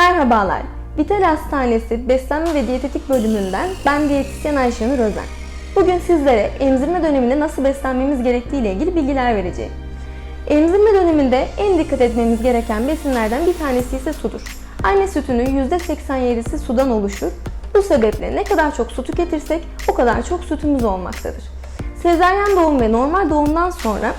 Merhabalar, Vital Hastanesi Beslenme ve Diyetetik bölümünden ben diyetisyen Ayşenur Özen. Bugün sizlere emzirme döneminde nasıl beslenmemiz gerektiği ile ilgili bilgiler vereceğim. Emzirme döneminde en dikkat etmemiz gereken besinlerden bir tanesi ise sudur. Anne sütünün %87'si sudan oluşur. Bu sebeple ne kadar çok su tüketirsek o kadar çok sütümüz olmaktadır. Sezaryen doğum ve normal doğumdan sonra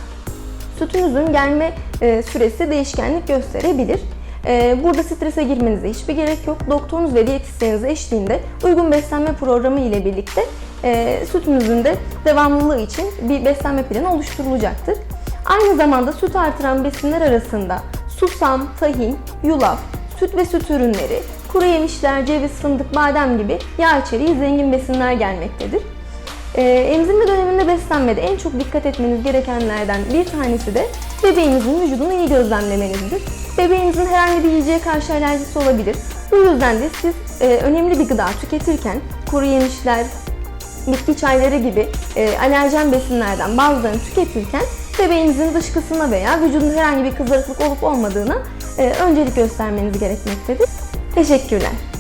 sütünüzün gelme e, süresi değişkenlik gösterebilir. E, Burada strese girmenize hiçbir gerek yok. Doktorunuz ve diyetisyeniniz eşliğinde uygun beslenme programı ile birlikte e, sütünüzün de devamlılığı için bir beslenme planı oluşturulacaktır. Aynı zamanda süt artıran besinler arasında susam, tahin, yulaf, süt ve süt ürünleri, kuru yemişler, ceviz, fındık, badem gibi yağ içeriği zengin besinler gelmektedir. Ee, emzirme döneminde beslenmede en çok dikkat etmeniz gerekenlerden bir tanesi de bebeğinizin vücudunu iyi gözlemlemenizdir. Bebeğinizin herhangi bir yiyeceğe karşı alerjisi olabilir. Bu yüzden de siz e, önemli bir gıda tüketirken kuru yemişler, bitki çayları gibi e, alerjen besinlerden bazılarını tüketirken bebeğinizin dışkısına veya vücudunda herhangi bir kızarıklık olup olmadığına e, öncelik göstermeniz gerekmektedir. Teşekkürler.